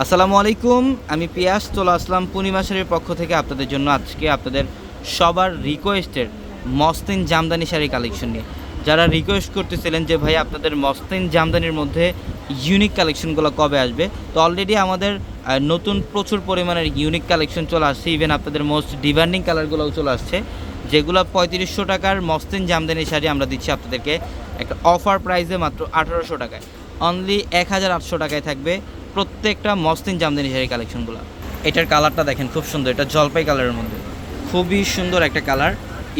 আসসালামু আলাইকুম, আমি পিয়াস, চলে আসলাম পূর্ণিমা শাড়ির পক্ষ থেকে আপনাদের জন্য আজকে আপনাদের সবার রিকোয়েস্টের মস্তিন জামদানি শাড়ি কালেকশন নিয়ে। যারা রিকোয়েস্ট করতেছিলেন যে, ভাই, আপনাদের মস্তিন জামদানির মধ্যে ইউনিক কালেকশনগুলো কবে আসবে? তো অলরেডি আমাদের নতুন প্রচুর পরিমাণের ইউনিক কালেকশন চলে আসছে। ইভেন আপনাদের মোস্ট ডিমান্ডিং কালারগুলোও চলে আসছে। যেগুলো পঁয়ত্রিশশো টাকার মস্তিন জামদানি শাড়ি আমরা দিচ্ছি আপনাদেরকে একটা অফার প্রাইসে মাত্র আঠারোশো টাকায়। অনলি এক হাজার আটশো টাকায় থাকবে। প্রত্যেকটা মস্তিন জামদানি শাড়ি কালেকশনগুলো। এটার কালারটা দেখেন খুব সুন্দর, এটা জলপাই কালারের মধ্যে। খুবই সুন্দর একটা কালার।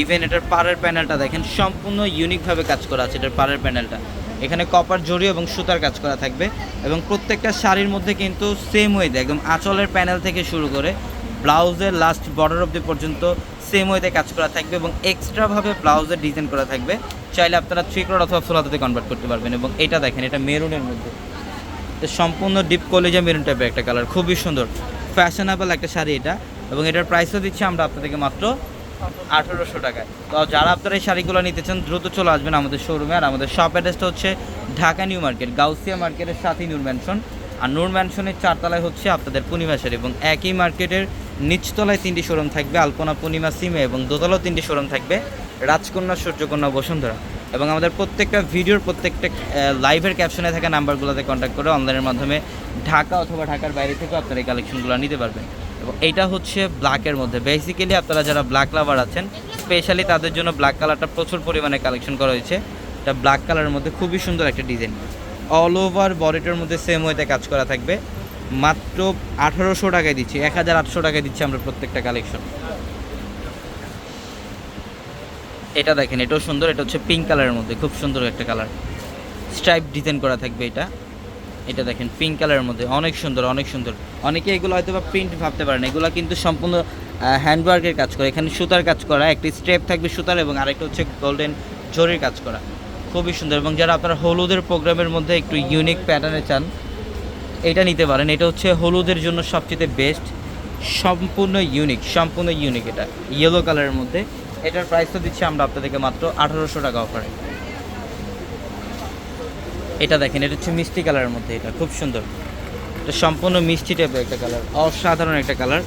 ইভেন এটার পাড়ের প্যানেলটা দেখেন, সম্পূর্ণ ইউনিকভাবে কাজ করা আছে এটার পাড়ের প্যানেলটা। এখানে কপার জড়ি এবং সুতার কাজ করা থাকবে এবং প্রত্যেকটা শাড়ির মধ্যে কিন্তু সেম ওয়েতে একদম আঁচলের প্যানেল থেকে শুরু করে ব্লাউজের লাস্ট বর্ডার অবধি পর্যন্ত সেম ওয়েতে কাজ করা থাকবে এবং এক্সট্রাভাবে ব্লাউজের ডিজাইন করা থাকবে। চাইলে আপনারা থ্রি ক্রোড অথবা ফুল হাতাতে কনভার্ট করতে পারবেন এবং এটা দেখেন, এটা মেরুনের মধ্যে। সম্পূর্ণ ডিপ কলেজা মেরুন টাইপের একটা কালার খুবই সুন্দর ফ্যাশনেবল একটা শাড়ি এটা। এবং এটার প্রাইসও দিচ্ছি আমরা আপনাদেরকে মাত্র আঠেরোশো টাকায়। তো যারা আপনারা এই শাড়িগুলো নিতে চান, দ্রুত চলে আসবেন আমাদের শোরুমে আর আমাদের শপ অ্যাড্রেসটা হচ্ছে ঢাকা নিউ মার্কেট, গাউসিয়া মার্কেটের সাথেই নূর ম্যানশন আর নূর ম্যানশনের চারতলায় হচ্ছে আপনাদের পূর্ণিমা শাড়ি এবং একই মার্কেটের নিচতলায় তিনটি শোরুম থাকবে, আলপনা পূর্ণিমা সিমে এবং দোতলাও তিনটি শোরুম থাকবে রাজকন্যা, সূর্যকন্যা, বসুন্ধরা। এবং আমাদের প্রত্যেকটা ভিডিওর প্রত্যেকটা লাইভের ক্যাপশনে থাকা নাম্বারগুলোতে কন্ট্যাক্ট করে অনলাইনের মাধ্যমে ঢাকা অথবা ঢাকার বাইরে থেকেও আপনারা এই কালেকশনগুলো নিতে পারবেন। এবং এইটা হচ্ছে ব্ল্যাকের মধ্যে। বেসিক্যালি আপনারা যারা ব্ল্যাক লাভার আছেন স্পেশালি তাদের জন্য ব্ল্যাক কালারটা প্রচুর পরিমাণে কালেকশন করা হয়েছে। এটা ব্ল্যাক কালারের মধ্যে খুবই সুন্দর একটা ডিজাইন অল ওভার বডিটার মধ্যে সেম ওয়েতে কাজ করা থাকবে। মাত্র আঠারোশো টাকায় দিচ্ছি, এক হাজার আটশো টাকায় দিচ্ছি আমরা প্রত্যেকটা কালেকশন এটা দেখেন, এটাও সুন্দর, এটা হচ্ছে পিঙ্ক কালারের মধ্যে, খুব সুন্দর একটা কালার স্ট্রাইপ ডিজাইন করা থাকবে এটা। এটা দেখেন পিঙ্ক কালারের মধ্যে, অনেক সুন্দর অনেক সুন্দর। অনেকে এগুলো হয়তো বা প্রিন্ট ভাবতে পারেন এগুলো কিন্তু সম্পূর্ণ হ্যান্ডওয়ার্কের কাজ করা, এখানে সুতার কাজ করা, একটি স্ট্রেপ থাকবে সুতার এবং আরেকটা হচ্ছে গোল্ডেন জরির কাজ করা। খুবই সুন্দর এবং যারা আপনারা হলুদের প্রোগ্রামের মধ্যে একটু ইউনিক প্যাটার্নে চান, এটা নিতে পারেন। এটা হচ্ছে হলুদের জন্য সবচেয়ে বেস্ট সম্পূর্ণ ইউনিক সম্পূর্ণ ইউনিক এটা ইয়েলো কালারের মধ্যে। এটার প্রাইস তো দিচ্ছি আমরা আপনাদেরকে মাত্র আঠারোশো টাকা অফারে এটা দেখেন, এটা হচ্ছে মিষ্টি কালারের মধ্যে এটা, খুব সুন্দর। এটা সম্পূর্ণ মিষ্টি টাইপের একটা কালার অসাধারণ একটা কালার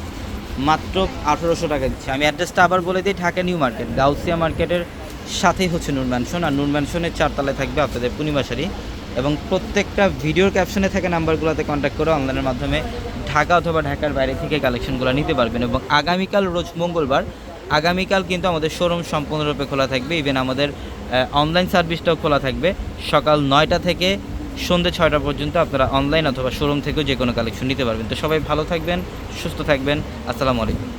মাত্র আঠারোশো টাকা দিচ্ছি। আমি অ্যাড্রেসটা আবার বলে দিই, ঢাকা নিউ মার্কেট, গাউসিয়া মার্কেটের সাথেই হচ্ছে নুন ম্যানশন আর নুন ম্যানশনের চারতলায় থাকবে আপনাদের পূর্ণিমা শাড়ি। এবং প্রত্যেকটা ভিডিওর ক্যাপশনে থাকা নাম্বারগুলোতে কন্ট্যাক্ট করে অনলাইনের মাধ্যমে ঢাকা অথবা ঢাকার বাইরে থেকে কালেকশনগুলো নিতে পারবেন। এবং আগামীকাল রোজ মঙ্গলবার আগামীকাল কিন্তু আমাদের শোরুম সম্পূর্ণরূপে খোলা থাকবে। ইভেন আমাদের অনলাইন সার্ভিসটাও খোলা থাকবে। সকাল নয়টা থেকে সন্ধ্যে ছয়টা পর্যন্ত আপনারা অনলাইন অথবা শোরুম থেকেও যে কোনো কালেকশন নিতে পারবেন। তো সবাই ভালো থাকবেন, সুস্থ থাকবেন। আসসালামু আলাইকুম।